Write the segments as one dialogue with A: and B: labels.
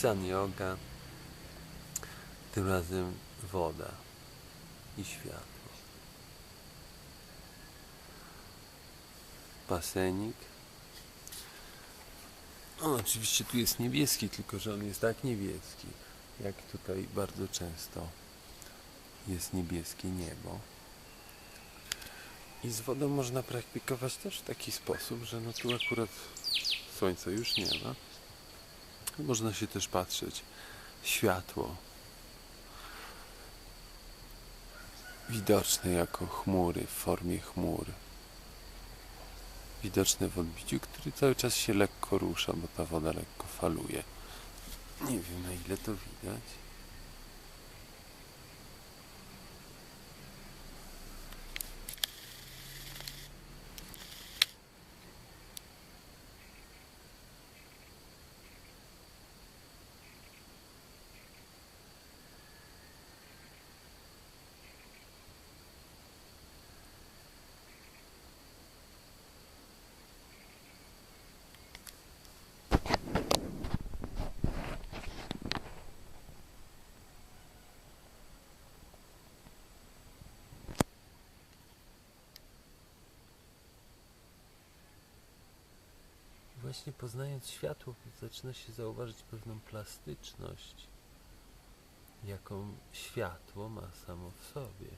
A: Sun yoga. Tym razem woda i światło. Basenik. On oczywiście tu jest niebieski, tylko że on jest tak niebieski, jak tutaj bardzo często jest niebieskie niebo. I z wodą można praktykować też w taki sposób, że no tu akurat słońca już nie ma. Można się też patrzeć. Światło widoczne jako chmury, w formie chmur. Widoczne w odbiciu, który cały czas się lekko rusza, bo ta woda lekko faluje. Nie wiem na ile to widać. Właśnie poznając światło, zaczyna się zauważyć pewną plastyczność, jaką światło ma samo w sobie.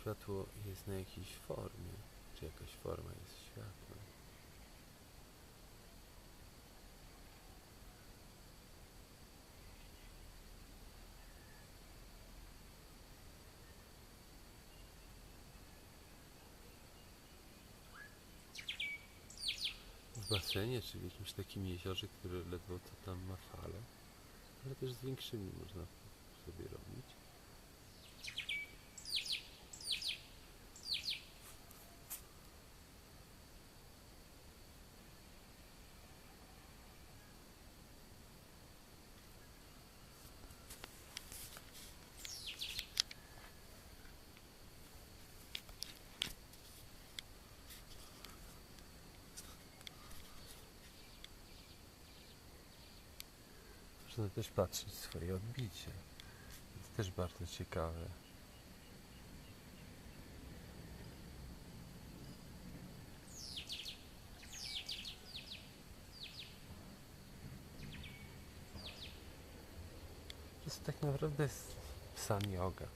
A: Światło jest na jakiejś formie, czy jakaś forma jest światłem. Basenie, czy w jakimś takim jeziorze, które ledwo co tam ma fale, ale też z większymi można sobie robić. Można też patrzeć swoje odbicie. To też bardzo ciekawe. To jest tak naprawdę s- sun yoga.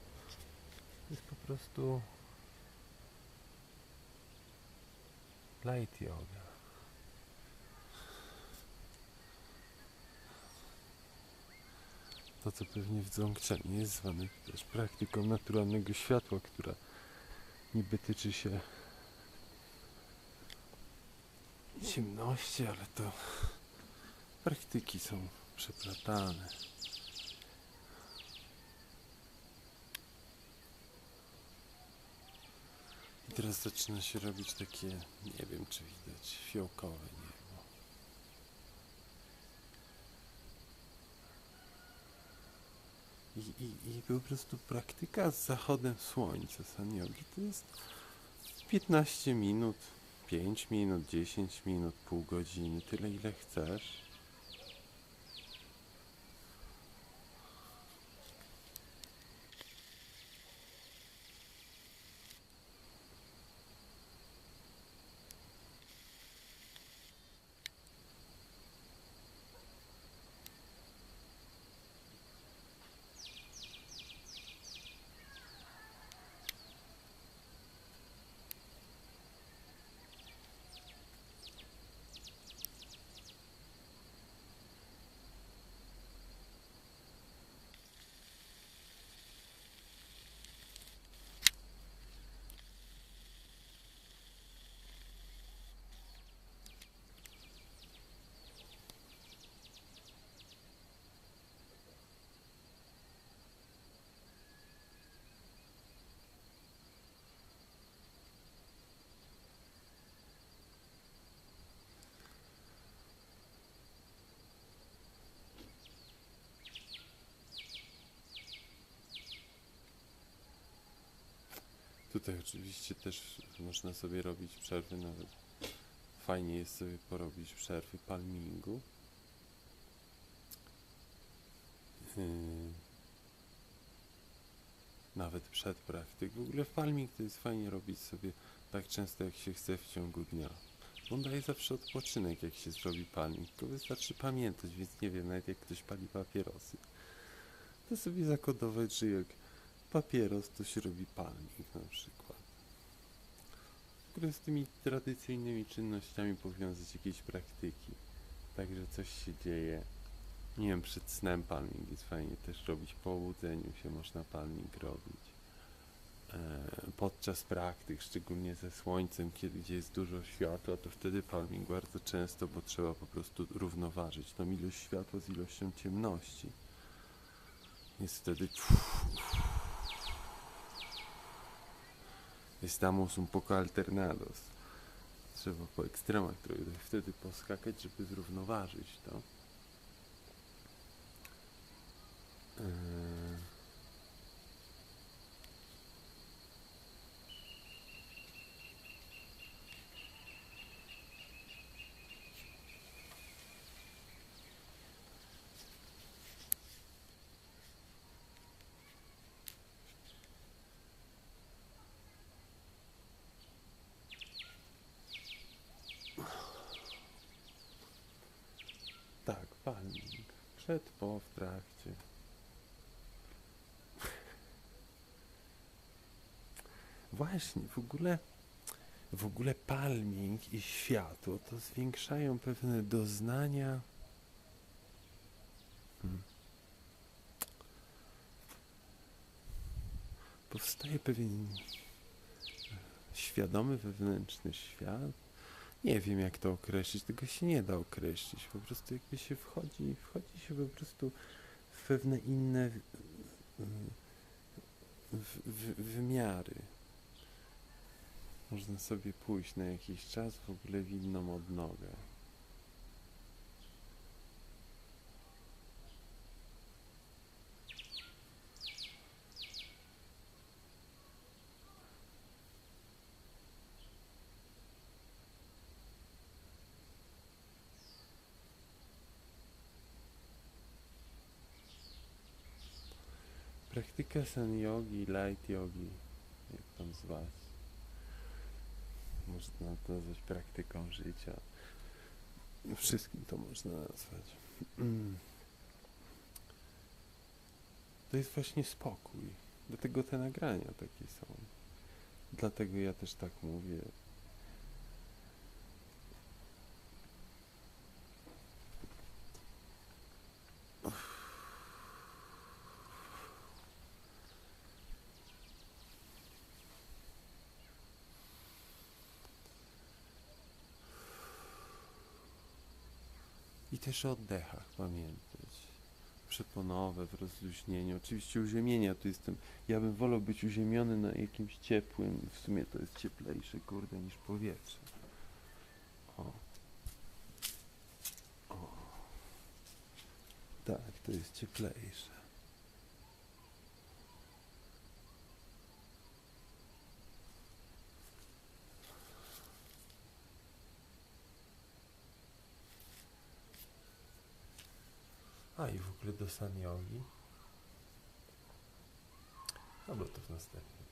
A: To jest po prostu light yoga. To, co pewnie w Dzongczenie jest zwane też praktyką naturalnego światła, która niby tyczy się ciemności, ale to praktyki są przeplatane. I teraz zaczyna się robić takie, nie wiem czy widać, fiołkowe niebo. I, i, I po prostu praktyka z zachodem słońca saniogi to jest 15 minut, 5 minut, 10 minut, pół godziny, tyle ile chcesz. Tutaj oczywiście też można sobie robić przerwy, nawet fajnie jest sobie porobić przerwy palmingu. Yy, nawet przed praktyk. W ogóle farming to jest fajnie robić sobie tak często jak się chce w ciągu dnia. On daje zawsze odpoczynek jak się zrobi palnik, tylko wystarczy pamiętać, więc nie wiem, nawet jak ktoś pali papierosy, to sobie zakodować, że jak papieros to się robi palnik na przykład. Ogóle z tymi tradycyjnymi czynnościami powiązać jakieś praktyki, tak że coś się dzieje. Nie wiem, przed snem palnik jest fajnie też robić, po obudzeniu się można palnik robić. E, podczas praktyk, szczególnie ze słońcem, kiedy gdzie jest dużo światła, to wtedy palming bardzo często, bo trzeba po prostu równoważyć tą ilość światła z ilością ciemności. Jest wtedy estamos un poco alternados. Trzeba po ekstremach trochę wtedy poskakać, żeby zrównoważyć to. Eee, Tak, palnik. Przed, po, w trakcie. Właśnie, w ogóle, w ogóle palming i światło to zwiększają pewne doznania. Hmm. Powstaje pewien świadomy wewnętrzny świat. Nie wiem jak to określić, tego się nie da określić. Po prostu jakby się wchodzi, wchodzi się po prostu w pewne inne w, w, wymiary. Można sobie pójść na jakiś czas w ogóle w inną odnogę. Praktyka san yogi, light yogi, jak tam zwać. Można to nazwać praktyką życia. Wszystkim to można nazwać. Mm. To jest właśnie spokój. Dlatego te nagrania takie są. Dlatego ja też tak mówię. Też o oddechach pamiętać. Przeponowe w rozluźnieniu. Oczywiście uziemienia tu jestem. Ja bym wolał być uziemiony na jakimś ciepłym. W sumie to jest cieplejsze, kurde, niż powietrze. O. O. Tak, to jest cieplejsze. A i w ogóle do san jogi. Albo to w następnym